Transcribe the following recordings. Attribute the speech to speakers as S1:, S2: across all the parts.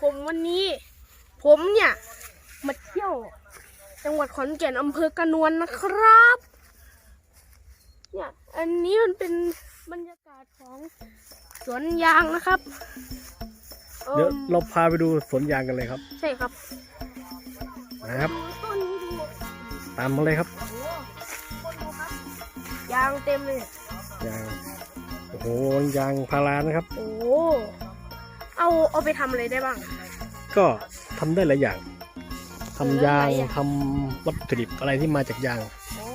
S1: ผมวันนี้ ผมเนี่ยมาเที่ยว จังหวัดขอนแก่นอำเภอกระนวนนะครับ เนี่ยอันนี้มันเป็นบรรยากาศของสวนยางนะครับเอิ่ม
S2: เดี๋ยวเราพาไปดูสวนยางกันเลยครับ
S1: ใช่ครับ
S2: นะครับ
S1: ดูต้นนี้ดู
S2: ตามมาเลยครับ
S1: โอ้โหคนดูครับ ยางเต็มเลย
S2: ยางโอ้โหยางพารานะครับ
S1: โอ้โห เอาเอาไปทำอะไรได้บ้าง
S2: ก็ทำได้หลายอย่างทำยาง
S1: หลายอย่าง
S2: ทำวัตถุดิบอะไรที่มาจากยาง
S1: โอ้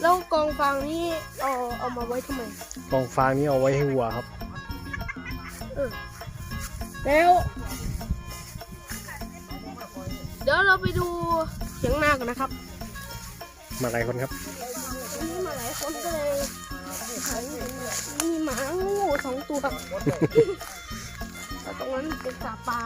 S1: แล้วกองฟางนี่เอาเอามาไว้ทำไม
S2: กองฟางนี้เอาไว้ให้วัวครับ
S1: เออแล้วเดี๋ยวเราไปดูเสียงนากันนะครับ
S2: มาหลายคนครับ
S1: นี่มาหลายคนก็เลย มีหมางูสองตัวแล้วตรงนั้นเป็นสาปลา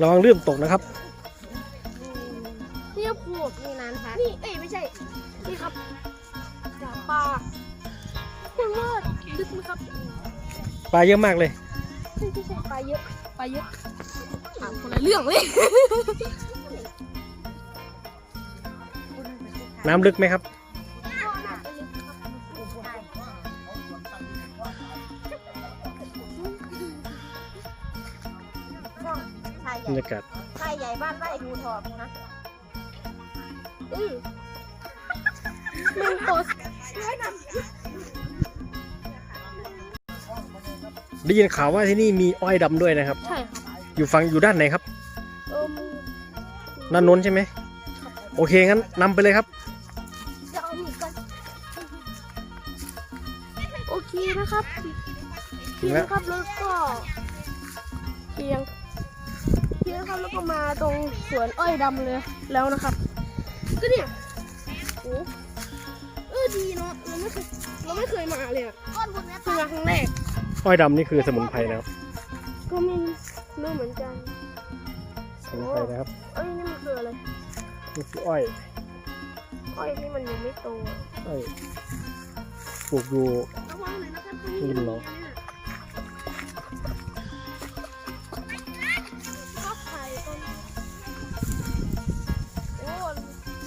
S2: ระวังเลื่อมตกนะครับ
S1: นี่พูดนี่นานค่ะนี่เอ้ยไม่ใช่ นี่ครับสาปลาคุณว่าลึกไหมครับ
S2: ปลาเยอะมากเลย
S1: ไม่ใช่ปลาเยอะ ปลาเยอะถามคนละเรื่องเลย
S2: น้ำลึกไหมครับ
S3: ชายให
S2: บร
S3: ญ่
S2: รยากาศ
S3: ชายใหญ่บ้านไร่ภูทองนะ
S1: อืมแมงโตส
S2: ได้ยินข่าวว่าที่นี่มีอ้อยดำด้วยนะครับ
S1: ใช่ครับ
S2: อยู่ฝั่งอยู่ด้านไหนครับ
S1: เอิ่ม
S2: ด้านโน้นใช่ไหมโอเคงั้นนำไปเลยครับ
S1: จะเอาหนีก่อนโอเคนะครับ
S2: ถึงแล้ว
S1: นะครับแล้วก็เพียงเพียงครับแล้วก็มาตรงสวนอ้อยดำเลยแล้วนะครับ ก็เนี่ยโอ้เออดีเนาะเราไม่เคยเราไม่เคยมาเลยอะ
S3: ก้อนบุญนะ
S1: เพิ่งมาครั้งแรก
S2: อ้อยดำนี่คือสมุนไพรนะครับ
S1: ก็ไม่ รู้เหมือนกัน
S2: สมุนไพรนะครับ
S1: เอ้ยนี่มันคืออะไร
S2: นี่คืออ้อย
S1: อ้อยนี่มันยังไม่โต
S2: อ้อยปลูกอยู่
S1: ระวังหน่อยนะครับ
S2: ริมหนอง
S1: ชอบไข่ต้นโอ้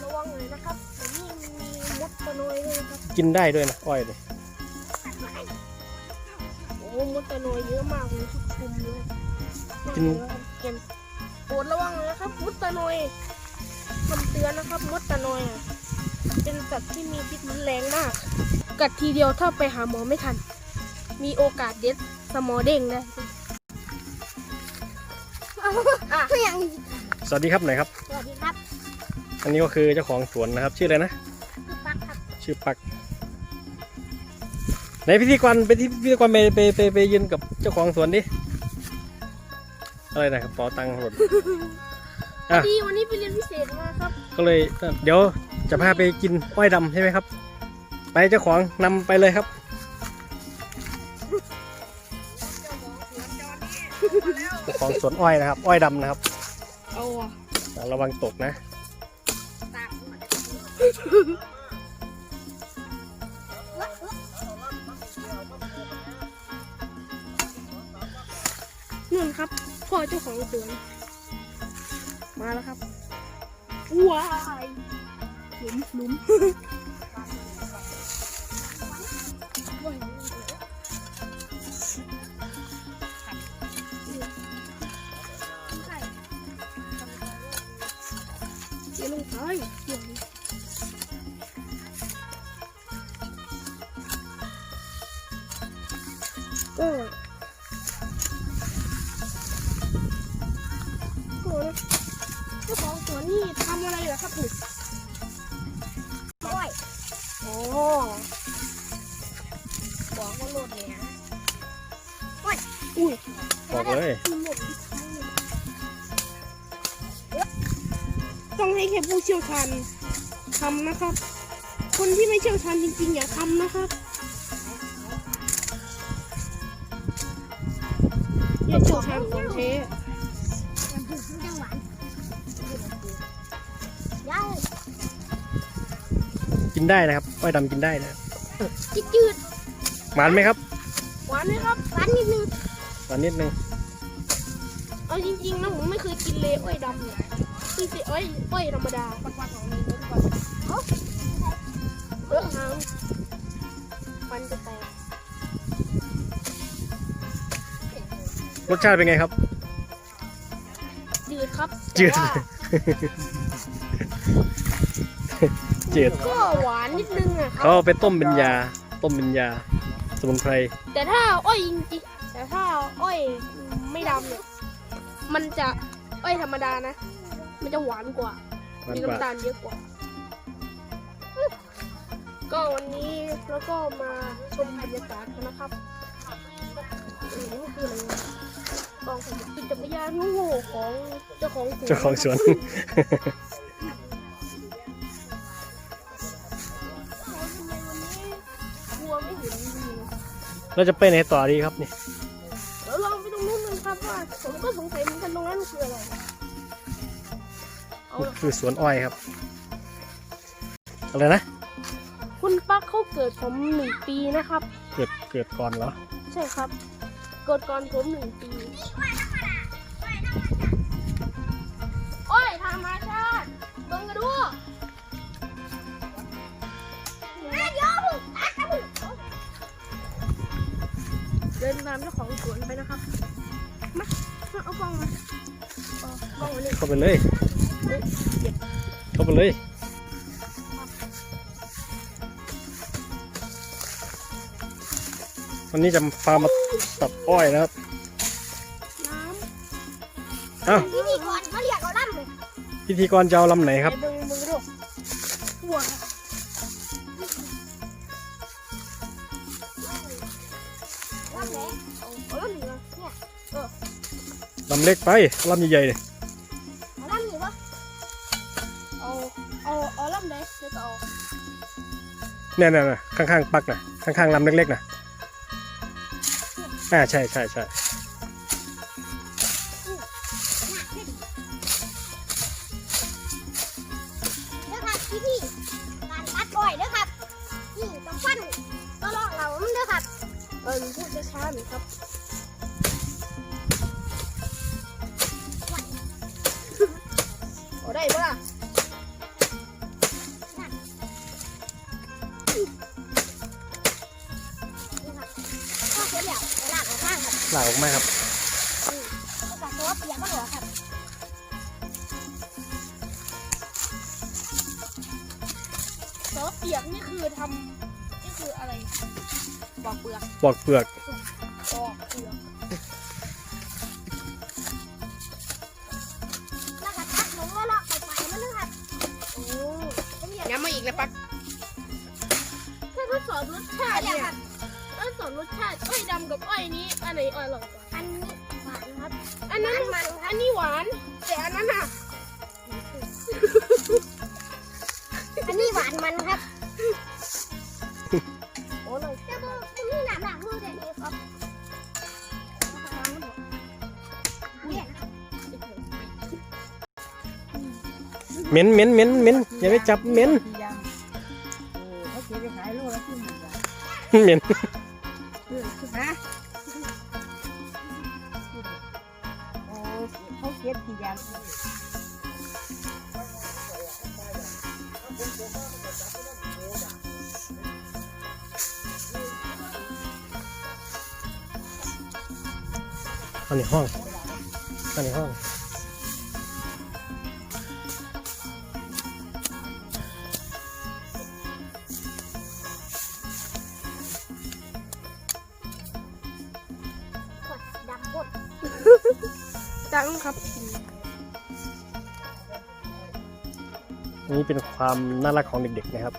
S1: ระวังหน่อยนะครับเดี๋ยวนี่มีมดตะนอยด้วยนะครับ
S2: กินได้ด้วยนะอ้อยเนี่ย
S1: โอ้มดตะนอยเยอะมากเลยทุกชุมเลย
S2: กิน
S1: เกมโปรดระวังเลยนะครับมดตะนอยคำเตือนนะครับมดตะนอยอะเป็นสัตว์ที่มีพิษรุนแรงมาก กัดทีเดียวถ้าไปหาหมอไม่ทัน มีโอกาสเด็ดสมอเด้งได้อะ
S3: อย่าง
S2: สวัสดีครับไหนอยครับ
S3: สวัสดีครับ
S2: อันนี้ก็คือเจ้าของสวนนะครับ ชื่ออะไรนะ
S3: คือปักครับ
S2: ชื่อปักไหนพิธีกรไปที่พิธีกรไปไปไปไปยืนกับเจ้าของสวนดิ อะไรนะครับเป๋าตังค์หล่นอะ
S1: ดีวันนี้ไปเรียนพิเศษมาครับ
S2: ก็เลยเดี๋ยวจะพาไปกินอ้อยดำใช่ไหมครับ ไปเจ้าของนำไปเลยครับเจ้าของสวนอ้อยนะครับ อ้อยดำนะครับ
S1: เอาอะ
S2: อะระวังตกนะ
S1: นู่นครับ พ่อเจ้าของสวนมาแล้วครับว้ายหลุมหลุมเดี๋ยวลงไปเดี๋ยวก็ ครับถูก
S3: ด้วย
S1: โอ้บอกว่าโหลดเนี่ย
S3: อุ้ย
S1: อุ้ย
S2: บอกเลย
S1: หลบต้องให้แค่ผู้เชี่ยวชาญทำนะครับ คนที่ไม่เชี่ยวชาญจริงๆอย่าทำนะครับอย่าเชี่ยวชาญของเท
S3: มั นถึงจังหวานยาย
S2: กินได้นะครับอ้อยดำกินได้นะ
S1: จืดจืด
S2: หวานไหมครับ
S1: ๆหวานไหมครับ
S3: หวานนิดนึง
S2: หวานนิดนึง
S1: เอาจริงๆนะผมไม่เคยกินเลยอ้อยดำเนี่ยคือสิอ้อยอ้อยธรรมดาปันๆของนี้ทุกคนเอ้าเออหางฟันจะแตก
S2: รสชาติเป็นไงครับ
S1: จืดครับ
S2: จืด
S1: แต่ว่า
S2: จืด
S1: ก็หวานนิดนึงอะค
S2: เขา
S1: รับ
S2: เอาไปต้มเป็นยา ต้มเป็นยา สมุนไพร
S1: แต่ถ้าอ้อยจริงๆแต่ถ้าอ้อยไม่ดำเนี่ยมันจะอ้อยธรรมดานะ มันจะหวานกว่า
S2: หวาน
S1: มี
S2: กว่า
S1: น้ำตาลเยอะกว่า ก็วันนี้แล้วก็มาชมบรรยากาศกันนะครับอันนี้คืออะไรวะกองสมุดเป็นจักรยานโง่ๆของเจ้าของสวน
S2: เจ้าของสวน
S1: เรา
S2: จะไปไหนต่อดีครับนี่
S1: เดี๋ยวลองไปตรงนู้นกันครับว่าผมก็สงสัยเหมือนกันตรงนั้นคืออะไรเอา
S2: นี่
S1: ละ
S2: คือสวนอ้อยครับอะไรนะ
S1: คุณปักเขาเกิดผมหนึ่งปีนะครับ
S2: เกิดเกิดก่อนเหรอ
S1: ใช่ครับเกิดก่อนผมหนึ่งปีโอ้ยธรรมชาติเบิ่งกันดู เดินตามเจ้าของสวนไปนะครับ มามาเอากล้องมาเอากล้องมานี่
S2: เข้าไปเลย
S1: เฮ้ยเจ็บ
S2: เข้าไปเลยวันนี้จะพามาตัดอ้อยนะครับ
S1: น้
S2: อ้าว
S3: พิธีก่อนเขาเรียกเอาล่ำเลย
S2: พิธีกรจะเอาลำไหนำครับ
S1: ไปเบิ่ง
S3: ลำเล็
S2: กไปลำใหญ่ๆเลย
S3: เอาล่ำอยู่ปะ
S1: เอาเอาเอาลำไหนเดี๋ยวจะเอา
S2: เนี่ยเนี่ยเนี่ยข้างๆปักนะข้างๆลำเล็กๆนะอ่าใช่ใช่ใช่
S1: หลา
S3: กออก
S2: มาครับ
S3: เอากระตัวเปียกก็หัวครับ
S1: แต่ว่าเปียกนี่คือทำนี่คืออะไรปอกเปลือก
S2: ปอกเปลือก
S1: ปอกเปลือก
S3: แล้วก็ตัดลงแล้วเลาะไปไปมันเด้อครับ
S1: โอ้
S3: ผมอยาก
S1: ย้ำมาอีกนะปักถ้าทดสอบรสชาติ
S3: เรีย
S1: เนี่
S3: ก
S1: ย
S3: ครับ
S1: ทดส อบรสชาติอ้อยดำกับอ้อยนี้อันไหนอร่อยกว่า
S3: อันนี้หวานครับ
S1: อันนั้น
S3: มัน
S1: อันนี้หวานแต่อันนั้นอะ
S3: อันนี้หวานมันครับ
S1: โอ้หน่อย
S3: แต่ว่ามันมีหนามหนักมือเด็ดครับเนี่ยนะครับ
S2: เหม็นเหม็นเหม็นเหม็นอย่าไปจับเหม็น
S4: เขาเก็บไปขายโลละครึ่งหนึ่งบาท
S2: เหม็น
S4: ฮะโอ้เขาเก็บกี่ย่าง
S2: เอาในห้องอาในห้อง นนี้เป็นความน่ารักของเด็กๆนะครับ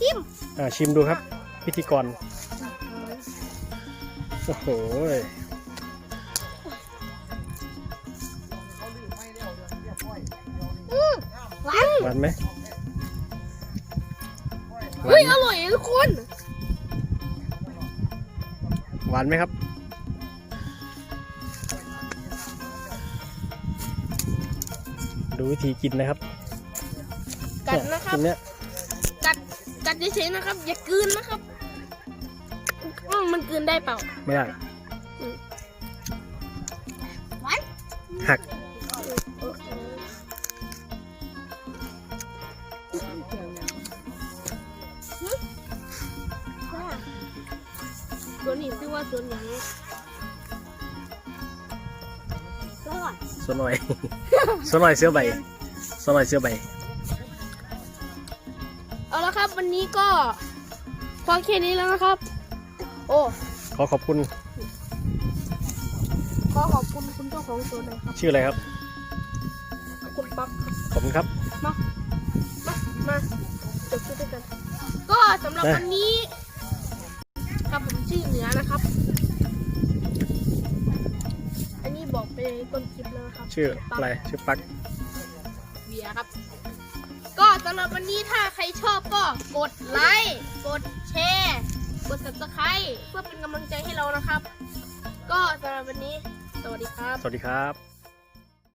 S3: ซิม
S2: อ่าชิมดูครับ พิธีกร โอ้โห
S3: หวาน
S2: หวานไหมหวา
S1: เฮ้
S2: น
S1: ยอร่อยทุกคน
S2: หวานไหมครับ ดูวิธีกินนะครับ
S1: กันนะครับ
S2: กินเนี้ย
S1: เฉยๆนะครับ อย่ากลืนนะครับอืมมันกลืนได้เปล่า
S2: ไม่ได้
S3: หวาน
S2: หัก
S1: โอเค
S4: เกี่ยวเนี่ย
S1: ตัวนี้ชื่อว่าตัวห
S2: วนหน่อยสวนหน่อยเสื้อใบสวนหน่อยเสื้อใบ
S1: เอาละครับ วันนี้ก็พอแค่นี้แล้วนะครับ โอ้
S2: ขอขอบคุณ
S1: ขอขอบคุณคุณเจ้าของสวนหนะครับ
S2: ชื่ออะไรครับ
S1: คุณป๊อกครับ
S2: ขอบคุณครับ
S1: มามาจบคลิปด้วยกัน ก็สำหรับ
S2: เอ้ย
S1: วันนี้ ครับผมชื่อเหนือนะครับ ต้นคลิปแล้วนะครับ
S2: ชื่ออะไรชื่อปัก
S1: เบียร์ครับ ก็สำหรับวันนี้ถ้าใครชอบก็กดไลค์กดแชร์กด subscribe เพื่อเป็นกำลังใจให้เรานะครับ ก็สำหรับวันนี้ สวัสดีครับ
S2: สวัสดีครับ